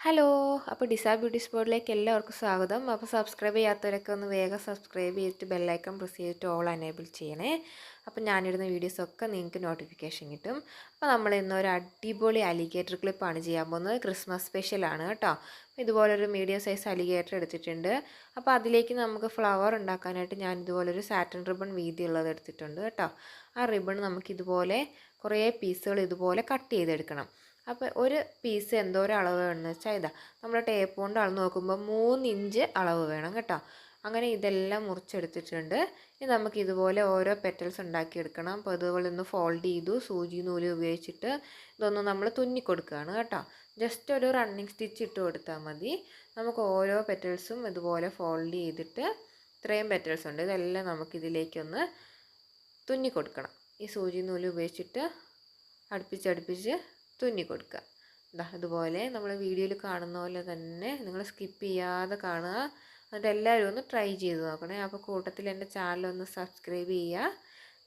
Hello അപ്പോൾ ഡിസാ beauty സ്പോട്ടിലേക്ക് എല്ലാവർക്കും സ്വാഗതം. അപ്പോൾ സബ്സ്ക്രൈബ് ചെയ്യാത്തവരൊക്കെ ഒന്ന് വേഗം സബ്സ്ക്രൈബ് ചെയ്തിട്ട് ബെല്ലൈക്കൺ പ്രസ് ചെയ്തിട്ട് ഓൾ എനേബിൾ ചെയ്യണേ. അപ്പോൾ ഞാനിടുന്ന വീഡിയോസൊക്കെ നിങ്ങൾക്ക് നോട്ടിഫിക്കേഷൻ കിട്ടും. അപ്പോൾ നമ്മൾ ഇന്നൊരു അടിപൊളി അലിഗേറ്റർ ക്ലിപ്പാണ് ചെയ്യാൻ പോകുന്നത്. ക്രിസ്മസ് സ്പെഷ്യലാണ് കേട്ടോ. ഇതുപോലൊരു മീഡിയം സൈസ് അലിഗേറ്റർ എടുത്തിട്ടുണ്ട്. അപ്പോൾ അതിലേക്ക് നമുക്ക് ഫ്ലവർ ഉണ്ടാക്കാനായിട്ട് ഞാൻ ഇതുപോലൊരു സാറ്റൻ റിബൺ വീതി ഉള്ളത് എടുത്തിട്ടുണ്ട് കേട്ടോ. ആ റിബൺ നമുക്കിതുപോലെ കുറേ പീസുകൾ ഇതുപോലെ കട്ട് ചെയ്തെടുക്കണം. അപ്പോൾ ഒരു പീസ് എന്തോരം അളവ് വേണമെന്ന് വെച്ചാൽ ഇതാ. നമ്മുടെ ടേപ്പ് കൊണ്ട് അളന്ന് നോക്കുമ്പോൾ മൂന്ന് ഇഞ്ച് അളവ് വേണം കേട്ടോ. അങ്ങനെ ഇതെല്ലാം മുറിച്ചെടുത്തിട്ടുണ്ട്. ഇനി നമുക്ക് ഇതുപോലെ ഓരോ പെറ്റൽസ് ഉണ്ടാക്കിയെടുക്കണം. അപ്പോൾ ഇതുപോലെ ഒന്ന് ഫോൾഡ് ചെയ്തു സൂചി നൂൽ ഉപയോഗിച്ചിട്ട് ഇതൊന്ന് നമ്മൾ തുന്നി കൊടുക്കുകയാണ് കേട്ടോ. ജസ്റ്റ് ഒരു റണ്ണിങ് സ്റ്റിച്ച് ഇട്ട് കൊടുത്താൽ മതി. നമുക്ക് ഓരോ പെറ്റൽസും ഇതുപോലെ ഫോൾഡ് ചെയ്തിട്ട് ഇത്രയും പെറ്റൽസ് ഉണ്ട്. ഇതെല്ലാം നമുക്കിതിലേക്കൊന്ന് തുന്നി കൊടുക്കണം. ഈ സൂചി നൂൽ ഉപയോഗിച്ചിട്ട് അടുപ്പിച്ചടുപ്പിച്ച് തുന്നി കൊടുക്കുക. അതുപോലെ നമ്മൾ വീഡിയോയിൽ കാണുന്ന പോലെ തന്നെ നിങ്ങൾ സ്കിപ്പ് ചെയ്യാതെ കാണുക. എന്നിട്ട് എല്ലാവരും ഒന്ന് ട്രൈ ചെയ്ത് നോക്കണേ. അപ്പോൾ കൂട്ടത്തിൽ എന്റെ ചാനൽ ഒന്ന് സബ്സ്ക്രൈബ് ചെയ്യുക.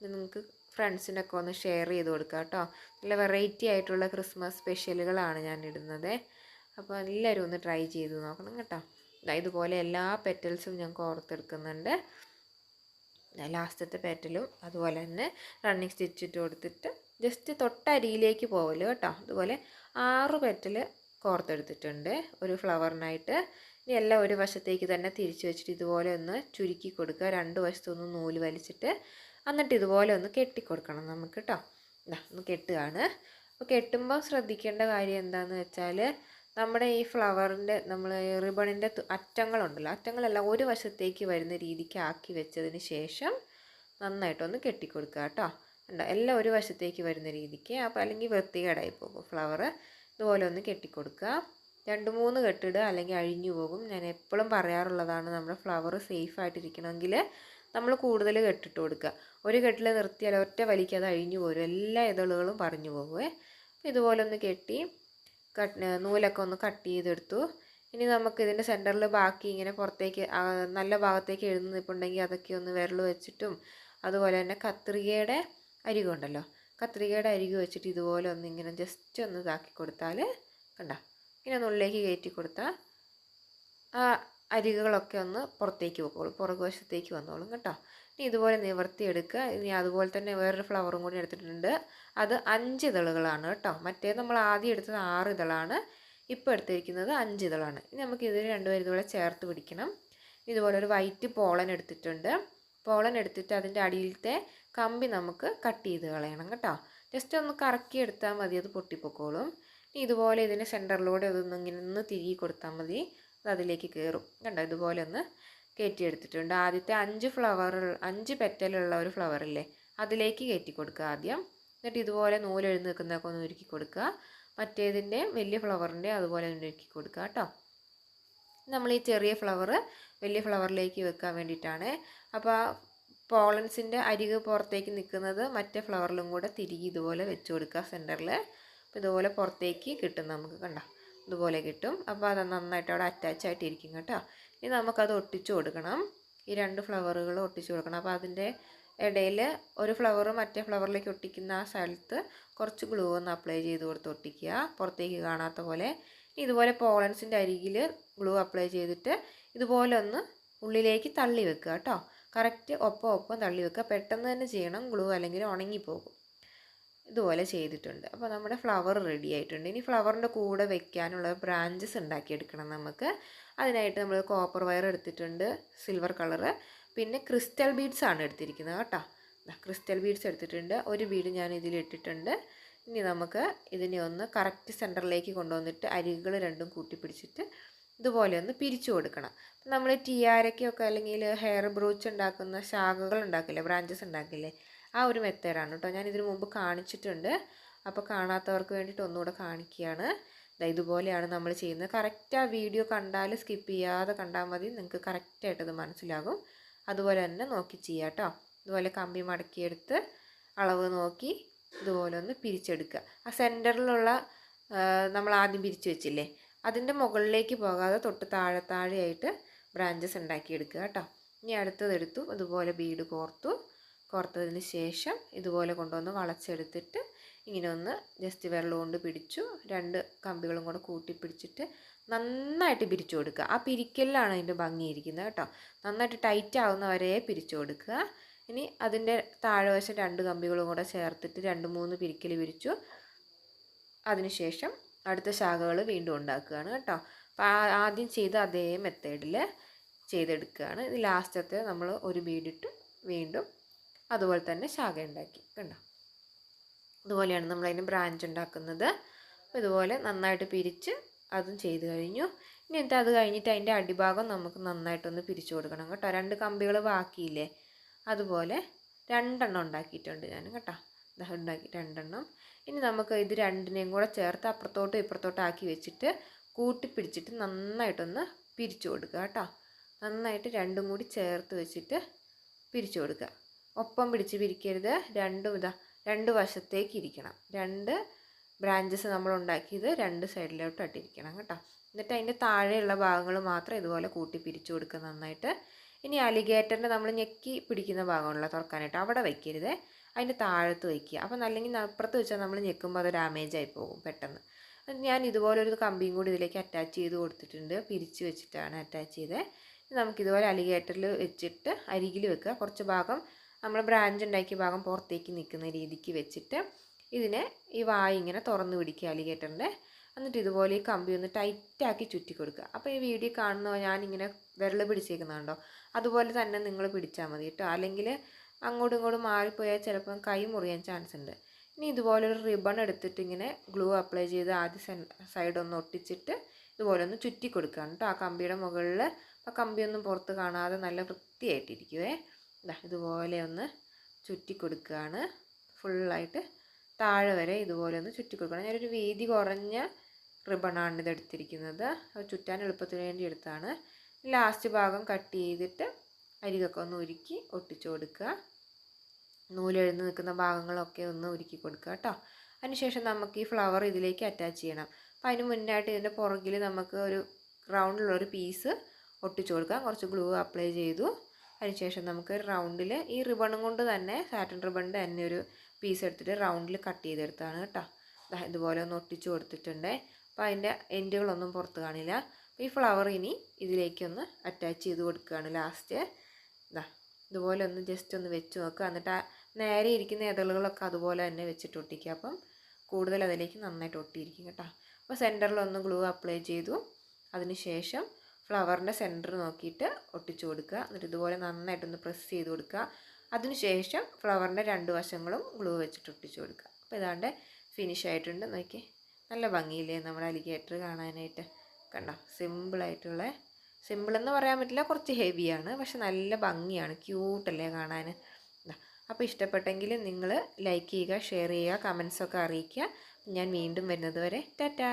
നിങ്ങൾക്ക് ഫ്രണ്ട്സിനൊക്കെ ഒന്ന് ഷെയർ ചെയ്ത് കൊടുക്കുക കേട്ടോ. നല്ല വെറൈറ്റി ആയിട്ടുള്ള ക്രിസ്മസ് സ്പെഷ്യലുകളാണ് ഞാൻ ഇടുന്നത്. അപ്പോൾ എല്ലാവരും ഒന്ന് ട്രൈ ചെയ്ത് നോക്കണം കേട്ടോ. ഇതുപോലെ എല്ലാ പെറ്റൽസും ഞാൻ കോർത്തെടുക്കുന്നുണ്ട് ലാസ്റ്റത്തെ പെറ്റലും അതുപോലെ തന്നെ റണ്ണിങ് സ്റ്റിച്ചിട്ട് കൊടുത്തിട്ട് ജസ്റ്റ് തൊട്ടരിയിലേക്ക് പോവല്ലോ കേട്ടോ. അതുപോലെ ആറ് പെറ്റൽ കോർത്തെടുത്തിട്ടുണ്ട് ഒരു ഫ്ലവറിനായിട്ട്. ഇനി എല്ലാം ഒരു വശത്തേക്ക് തന്നെ തിരിച്ചു വെച്ചിട്ട് ഇതുപോലെ ഒന്ന് ചുരുക്കി കൊടുക്കുക. രണ്ട് വശത്തൊന്ന് നൂൽ വലിച്ചിട്ട് എന്നിട്ട് ഇതുപോലെ ഒന്ന് കെട്ടിക്കൊടുക്കണം നമുക്ക് കേട്ടോ. ഇതാ ഒന്ന് കെട്ടുകയാണ്. അപ്പോൾ കെട്ടുമ്പോൾ ശ്രദ്ധിക്കേണ്ട കാര്യം എന്താണെന്ന് വെച്ചാൽ നമ്മുടെ ഈ ഫ്ലവറിന്റെ നമ്മൾ റിബണിന്റെ അറ്റങ്ങളുണ്ടല്ലോ. അറ്റങ്ങളെല്ലാം ഒരു വശത്തേക്ക് വരുന്ന രീതിക്ക് ആക്കി വെച്ചതിന് ശേഷം നന്നായിട്ടൊന്ന് കെട്ടിക്കൊടുക്കുക കേട്ടോ. ഉണ്ടോ എല്ലാം ഒരു വശത്തേക്ക് വരുന്ന രീതിക്ക്. അപ്പോൾ അല്ലെങ്കിൽ വൃത്തികേടായി പോകും. ഫ്ലവർ ഇതുപോലെ ഒന്ന് കെട്ടിക്കൊടുക്കുക. രണ്ട് മൂന്ന് കെട്ടിടുക അല്ലെങ്കിൽ അഴിഞ്ഞു പോകും. ഞാൻ എപ്പോഴും പറയാറുള്ളതാണ് നമ്മുടെ ഫ്ലവർ സേഫ് ആയിട്ടിരിക്കണമെങ്കിൽ നമ്മൾ കൂടുതൽ കെട്ടിട്ട് കൊടുക്കുക. ഒരു കെട്ടിൽ നിർത്തിയാൽ ഒറ്റ വലിക്ക് അത് അഴിഞ്ഞു പോരും. എല്ലാ ഇതളുകളും പറഞ്ഞു പോകുമേ ഇതുപോലെ ഒന്ന് കെട്ടി കട്ട് നൂലൊക്കെ ഒന്ന് കട്ട് ചെയ്തെടുത്തു. ഇനി നമുക്ക് ഇതിന്റെ സെന്ററിൽ ബാക്കി ഇങ്ങനെ പുറത്തേക്ക് നല്ല ഭാഗത്തേക്ക് എഴുതുന്നിപ്പുണ്ടെങ്കിൽ അതൊക്കെ ഒന്ന് വിരൽ വെച്ചിട്ടും അതുപോലെ തന്നെ കത്രികയുടെ അരികുണ്ടല്ലോ. കത്രികയുടെ അരികു വെച്ചിട്ട് ഇതുപോലെ ഒന്ന് ഇങ്ങനെ ജസ്റ്റ് ഒന്ന് ഇതാക്കി കൊടുത്താൽ കണ്ട. ഇങ്ങനെ ഉള്ളിലേക്ക് കയറ്റി കൊടുത്താൽ ആ അരികുകളൊക്കെ ഒന്ന് പുറത്തേക്ക് പോക്കോളും പുറകുവശത്തേക്ക് വന്നോളും കേട്ടോ ഇനി ഇതുപോലെ നിവർത്തിയെടുക്കുക ഇനി അതുപോലെ തന്നെ വേറൊരു ഫ്ലവറും കൂടി എടുത്തിട്ടുണ്ട്. അത് അഞ്ച് ഇതളുകളാണ് കേട്ടോ. മറ്റേ നമ്മൾ ആദ്യം എടുത്തത് ആറ് ഇതളാണ്. ഇപ്പോൾ എടുത്തിരിക്കുന്നത് അഞ്ച് ഇതളാണ്. ഇനി നമുക്ക് ഇതിന് രണ്ടുപേരും ഇതുപോലെ ചേർത്ത് പിടിക്കണം. ഇതുപോലെ ഒരു വൈറ്റ് പോളൻ എടുത്തിട്ടുണ്ട്. പോളൻ എടുത്തിട്ട് അതിന്റെ അടിയിലത്തെ കമ്പി നമുക്ക് കട്ട് ചെയ്ത് കളയണം കേട്ടോ. ജസ്റ്റ് ഒന്ന് കറക്കി എടുത്താൽ മതി അത് പൊട്ടിപ്പൊക്കോളും. ഇതുപോലെ ഇതിന്റെ സെന്ററിലൂടെ അതൊന്ന് ഇങ്ങനെ ഒന്ന് തിരികെ കൊടുത്താൽ മതി. അത് അതിലേക്ക് കയറും. കണ്ടോ? ഇതുപോലെ ഒന്ന് കയറ്റിയെടുത്തിട്ടുണ്ട് ആദ്യത്തെ അഞ്ച് ഫ്ലവർ അഞ്ച് പെറ്റലുള്ള ഒരു ഫ്ലവർ ഫ്ലവറില്ലേ അതിലേക്ക് കയറ്റി കൊടുക്കുക ആദ്യം. എന്നിട്ട് ഇതുപോലെ നൂലെഴുന്ന് നിൽക്കുന്നതൊക്കെ ഒന്ന് ഒരുക്കി കൊടുക്കുക. മറ്റേതിന്റെ വലിയ ഫ്ലവറിന്റെ അതുപോലെ ഒന്ന് ഒരുക്കി കൊടുക്കുക കേട്ടോ. നമ്മൾ ഈ ചെറിയ ഫ്ലവർ വലിയ ഫ്ലവറിലേക്ക് വെക്കാൻ വേണ്ടിയിട്ടാണ്. അപ്പോൾ പോളൻസിന്റെ അരിക് പുറത്തേക്ക് നിൽക്കുന്നത് മറ്റേ ഫ്ലവറിലും കൂടെ തിരികെ ഇതുപോലെ വെച്ച് കൊടുക്കുക സെന്ററിൽ അപ്പോൾ ഇതുപോലെ പുറത്തേക്ക് കിട്ടും നമുക്ക് കണ്ട? ഇതുപോലെ കിട്ടും. അപ്പോൾ അത് നന്നായിട്ട് അവിടെ അറ്റാച്ച് ആയിട്ടിരിക്കും കേട്ടോ. ഇനി നമുക്കത് ഒട്ടിച്ചു കൊടുക്കണം. ഈ രണ്ട് ഫ്ലവറുകൾ ഒട്ടിച്ച് കൊടുക്കണം. അപ്പോൾ അതിന്റെ ഇടയിൽ ഒരു ഫ്ലവർ മറ്റേ ഫ്ലവറിലേക്ക് ഒട്ടിക്കുന്ന ആ സ്ഥലത്ത് കുറച്ച് ഗ്ലൂ ഒന്ന് അപ്ലൈ ചെയ്ത് കൊടുത്ത് ഒട്ടിക്കുക. പുറത്തേക്ക് കാണാത്ത പോലെ. ഇതുപോലെ പോളൻസിന്റെ അരികിൽ ഗ്ലൂ അപ്ലൈ ചെയ്തിട്ട് ഇതുപോലെ ഒന്ന് ഉള്ളിലേക്ക് തള്ളി വെക്കുക കേട്ടോ. കറക്റ്റ് ഒപ്പം ഒപ്പം തള്ളി വെക്കുക. പെട്ടെന്ന് തന്നെ ചെയ്യണം. ഗ്ലൂ അല്ലെങ്കിൽ ഉണങ്ങിപ്പോകും. ഇതുപോലെ ചെയ്തിട്ടുണ്ട്. അപ്പോൾ നമ്മുടെ ഫ്ലവർ റെഡി ആയിട്ടുണ്ട്. ഇനി ഫ്ലവറിന്റെ കൂടെ വെക്കാനുള്ള ബ്രാഞ്ചസ് ഉണ്ടാക്കിയെടുക്കണം നമുക്ക്. അതിനായിട്ട് നമ്മൾ കോപ്പർ വയർ എടുത്തിട്ടുണ്ട്. Silver colour. പിന്നെ ക്രിസ്റ്റൽ ബീഡ്സ് ആണ് എടുത്തിരിക്കുന്നത് കേട്ടോ. ക്രിസ്റ്റൽ ബീഡ്സ് എടുത്തിട്ടുണ്ട്. ഒരു ബീഡ് ഞാൻ ഇതിൽ ഇട്ടിട്ടുണ്ട്. ഇനി നമുക്ക് ഇതിനെ ഒന്ന് കറക്റ്റ് സെന്ററിലേക്ക് കൊണ്ടുവന്നിട്ട് അരികുകൾ രണ്ടും കൂട്ടി പിടിച്ചിട്ട് ഇതുപോലെ ഒന്ന് പിരിച്ചു കൊടുക്കണം. നമ്മൾ ടിയാരക്കൊക്കെ അല്ലെങ്കിൽ ഹെയർ ബ്രൂച്ച് ഉണ്ടാക്കുന്ന ശാഖകൾ ഉണ്ടാക്കില്ലേ ബ്രാഞ്ചസ് ഉണ്ടാക്കില്ലേ ആ ഒരു മെത്തേഡാണ് കേട്ടോ. ഞാൻ ഇതിനു മുമ്പ് കാണിച്ചിട്ടുണ്ട്. അപ്പോൾ കാണാത്തവർക്ക് വേണ്ടിയിട്ട് ഒന്നുകൂടെ കാണിക്കുകയാണ്. ഇതുപോലെയാണ് നമ്മൾ ചെയ്യുന്നത്. കറക്റ്റ് ആ വീഡിയോ കണ്ടാൽ സ്കിപ്പ് ചെയ്യാതെ കണ്ടാൽ മതി. നിങ്ങൾക്ക് കറക്റ്റായിട്ട് അത് മനസ്സിലാകും. അതുപോലെ തന്നെ നോക്കി ചെയ്യാം കേട്ടോ. ഇതുപോലെ കമ്പി മടക്കിയെടുത്ത് അളവ് നോക്കി ഇതുപോലെ ഒന്ന് പിരിച്ചെടുക്കുക. ആ സെന്ററിലുള്ള നമ്മൾ ആദ്യം പിരിച്ചു വെച്ചില്ലേ അതിന്റെ മുകളിലേക്ക് പോകാതെ തൊട്ട് താഴെ താഴെയായിട്ട് ബ്രാഞ്ചസ് ഉണ്ടാക്കിയെടുക്കുക കേട്ടോ. ഇനി അടുത്തതെടുത്തു അതുപോലെ ബീഡ് കോർത്തു. കോർത്തതിന് ശേഷം ഇതുപോലെ കൊണ്ടുവന്ന് വളച്ചെടുത്തിട്ട് ഇങ്ങനെ ഒന്ന് ജസ്റ്റ് വെള്ളം കൊണ്ട് പിടിച്ചു രണ്ട് കമ്പികളും കൂടെ കൂട്ടി പിടിച്ചിട്ട് നന്നായിട്ട് പിരിച്ചു കൊടുക്കുക. ആ പിരിക്കലിലാണ് അതിന്റെ ഭംഗിയിരിക്കുന്നത് കേട്ടോ. നന്നായിട്ട് ടൈറ്റ് ആവുന്ന വരെ പിരിച്ചു കൊടുക്കുക. ഇനി അതിന്റെ താഴെവശം രണ്ട് കമ്പികളും കൂടെ ചേർത്തിട്ട് രണ്ട് മൂന്ന് പിരിക്കൽ പിരിച്ചു. അതിനുശേഷം അടുത്ത ശാഖകൾ വീണ്ടും ഉണ്ടാക്കുകയാണ് കേട്ടോ. അപ്പോൾ ആദ്യം ചെയ്ത അതേ മെത്തേഡിൽ ചെയ്തെടുക്കുകയാണ്. ഇത് ലാസ്റ്റത്തെ നമ്മൾ ഒരു ബീഡിട്ട് വീണ്ടും അതുപോലെ തന്നെ ശാഖ ഉണ്ടാക്കി കണ്ടോ? ഇതുപോലെയാണ് നമ്മൾ അതിന് ബ്രാഞ്ച് ഉണ്ടാക്കുന്നത്. അപ്പോൾ ഇതുപോലെ നന്നായിട്ട് പിരിച്ച് അതും ചെയ്ത് കഴിഞ്ഞു. ഇനി എന്നിട്ട് അത് കഴിഞ്ഞിട്ട് അതിന്റെ അടിഭാഗം നമുക്ക് നന്നായിട്ടൊന്ന് പിരിച്ചു കൊടുക്കണം കേട്ടോ. രണ്ട് കമ്പികൾ ബാക്കിയില്ലേ? അതുപോലെ രണ്ടെണ്ണം ഉണ്ടാക്കിയിട്ടുണ്ട് ഞാൻ കേട്ടോ. ഉണ്ടാക്കി രണ്ടെണ്ണം. ഇനി നമുക്ക് ഇത് രണ്ടിനെയും കൂടെ ചേർത്ത് അപ്പുറത്തോട്ടും ഇപ്പുറത്തോട്ടും ആക്കി വെച്ചിട്ട് കൂട്ടിപ്പിടിച്ചിട്ട് നന്നായിട്ടൊന്ന് പിരിച്ചു കൊടുക്കുക കേട്ടോ. നന്നായിട്ട് രണ്ടും കൂടി ചേർത്ത് വെച്ചിട്ട് പിരിച്ചു കൊടുക്കുക. ഒപ്പം പിടിച്ച് പിരിക്കരുത്. രണ്ടും ഇതാ രണ്ട് വശത്തേക്ക് ഇരിക്കണം. രണ്ട് ബ്രാഞ്ചസ് നമ്മൾ ഉണ്ടാക്കിയത് രണ്ട് സൈഡിലോട്ട് അട്ടിരിക്കണം കേട്ടോ. എന്നിട്ട് അതിന്റെ താഴെയുള്ള ഭാഗങ്ങൾ മാത്രം ഇതുപോലെ കൂട്ടി പിരിച്ചു കൊടുക്കുക നന്നായിട്ട്. ഇനി അലിഗേറ്ററിന്റെ നമ്മൾ ഞെക്കി പിടിക്കുന്ന ഭാഗമുള്ള തുറക്കാനായിട്ട്. അവിടെ വയ്ക്കരുത് അതിന്റെ താഴത്ത് വയ്ക്കുക. അപ്പം അല്ലെങ്കിൽ അപ്പുറത്ത് വെച്ചാൽ നമ്മൾ ഞെക്കുമ്പോൾ അത് ഡാമേജ് ആയി പോകും പെട്ടെന്ന്. ഞാൻ ഇതുപോലൊരു കമ്പിയും കൂടി ഇതിലേക്ക് അറ്റാച്ച് ചെയ്ത് കൊടുത്തിട്ടുണ്ട്. പിരിച്ച് വെച്ചിട്ടാണ് അറ്റാച്ച് ചെയ്തത് നമുക്കിതുപോലെ അലിഗേറ്ററിൽ വെച്ചിട്ട് അരികിൽ വെക്കുക. കുറച്ച് ഭാഗം നമ്മൾ ബ്രാഞ്ച് ഉണ്ടാക്കിയ ഭാഗം പുറത്തേക്ക് നിൽക്കുന്ന രീതിക്ക് വെച്ചിട്ട് ഇതിനെ ഈ വായ ഇങ്ങനെ തുറന്ന് പിടിക്കുക അലിഗേറ്ററിന്റെ. എന്നിട്ട് ഇതുപോലെ ഈ കമ്പി ഒന്ന് ടൈറ്റാക്കി ചുറ്റി കൊടുക്കുക. അപ്പോൾ ഈ വീഡിയോ കാണുന്ന ഞാനിങ്ങനെ വിരൽ പിടിച്ചേക്കുന്നുണ്ടോ അതുപോലെ തന്നെ നിങ്ങൾ പിടിച്ചാൽ മതി കേട്ടോ. അല്ലെങ്കിൽ അങ്ങോട്ടും ഇങ്ങോട്ടും മാറിപ്പോയാൽ ചിലപ്പം കൈ മുറിയാൻ ചാൻസ് ഉണ്ട്. ഇനി ഇതുപോലൊരു റിബൺ എടുത്തിട്ട് ഇങ്ങനെ ഗ്ലൂ അപ്ലൈ ചെയ്ത് ആദ്യ സൈഡ് ഒന്ന് ഒട്ടിച്ചിട്ട് ഇതുപോലെ ഒന്ന് ചുറ്റി കൊടുക്കുകയാണ് കേട്ടോ ആ കമ്പിയുടെ മുകളിൽ ആ കമ്പിയൊന്നും പുറത്ത് കാണാതെ നല്ല വൃത്തിയായിട്ടിരിക്കുവേ. ഇതാ ഇതുപോലെ ഒന്ന് ചുറ്റി കൊടുക്കുകയാണ്. ഫുള്ളായിട്ട് താഴെ വരെ ഇതുപോലെ ഒന്ന് ചുറ്റി കൊടുക്കണം. ഞാനൊരു വീതി കുറഞ്ഞ റിബണാണ് ഇത് എടുത്തിരിക്കുന്നത്. അത് ചുറ്റാൻ എളുപ്പത്തിന് വേണ്ടി എടുത്താണ് ലാസ്റ്റ് ഭാഗം കട്ട് ചെയ്തിട്ട് അരികൊക്കെ ഒന്ന് ഉരുക്കി ഒട്ടിച്ചു കൊടുക്കുക. നൂലെഴുന്ന് നിൽക്കുന്ന ഭാഗങ്ങളൊക്കെ ഒന്ന് ഒരുക്കി കൊടുക്കുക കേട്ടോ. അതിനുശേഷം നമുക്ക് ഈ ഫ്ലവർ ഇതിലേക്ക് അറ്റാച്ച് ചെയ്യണം. അപ്പം അതിന് മുന്നായിട്ട് ഇതിന്റെ പുറകിൽ നമുക്ക് ഒരു റൗണ്ടിലുള്ളൊരു പീസ് ഒട്ടിച്ചു കൊടുക്കാം കുറച്ച് ഗ്ലൂ അപ്ലൈ ചെയ്തു. അതിനുശേഷം നമുക്ക് റൗണ്ടിൽ ഈ റിബണും കൊണ്ട് തന്നെ സാറ്റൻ റിബണിന്റെ തന്നെ ഒരു പീസ് എടുത്തിട്ട് റൗണ്ടിൽ കട്ട് ചെയ്തെടുത്താണ് കേട്ടോ. ഇതുപോലെ ഒന്ന് ഒട്ടിച്ചു കൊടുത്തിട്ടുണ്ട്. അപ്പോൾ അതിന്റെ എൻഡുകളൊന്നും പുറത്ത് കാണില്ല. ഈ ഫ്ലവർ ഇനി ഇതിലേക്കൊന്ന് അറ്റാച്ച് ചെയ്ത് കൊടുക്കുകയാണ് ലാസ്റ്റ് ഇതാ ഇതുപോലെ ഒന്ന് ജസ്റ്റ് ഒന്ന് വെച്ച് നോക്കുക. എന്നിട്ട് നേരെ ഇരിക്കുന്ന ഇതളുകളൊക്കെ അതുപോലെ തന്നെ വെച്ചിട്ട് ഒട്ടിക്കുക. അപ്പം കൂടുതൽ അതിലേക്ക് നന്നായിട്ട് ഒട്ടിയിരിക്കും കേട്ടോ. അപ്പോൾ സെന്ററിലൊന്ന് ഗ്ലൂ അപ്ലൈ ചെയ്തു. അതിനുശേഷം ഫ്ലവറിന്റെ സെന്റർ നോക്കിയിട്ട് ഒട്ടിച്ചു കൊടുക്കുക. എന്നിട്ട് ഇതുപോലെ നന്നായിട്ടൊന്ന് പ്രസ് ചെയ്ത് കൊടുക്കുക. അതിനുശേഷം ഫ്ലവറിന്റെ രണ്ട് വശങ്ങളും ഗ്ലൂ വെച്ചിട്ട് ഒട്ടിച്ചു കൊടുക്കുക. അപ്പോൾ ഇതാണ്ട് ഫിനിഷ് ആയിട്ടുണ്ട്. നോക്കി നല്ല ഭംഗിയില്ലേ നമ്മുടെ അലിഗേറ്റർ കാണാനായിട്ട്. കണ്ടോ? സിമ്പിളായിട്ടുള്ള സിമ്പിളെന്ന് പറയാൻ പറ്റില്ല കുറച്ച് ഹെവിയാണ് പക്ഷെ നല്ല ഭംഗിയാണ്. ക്യൂട്ടല്ലേ കാണാൻ? അപ്പോൾ ഇഷ്ടപ്പെട്ടെങ്കിൽ നിങ്ങൾ ലൈക്ക് ചെയ്യുക ഷെയർ ചെയ്യുക കമൻസൊക്കെ അറിയിക്കുക. ഞാൻ വീണ്ടും വരുന്നത് വരെ ടാറ്റാ.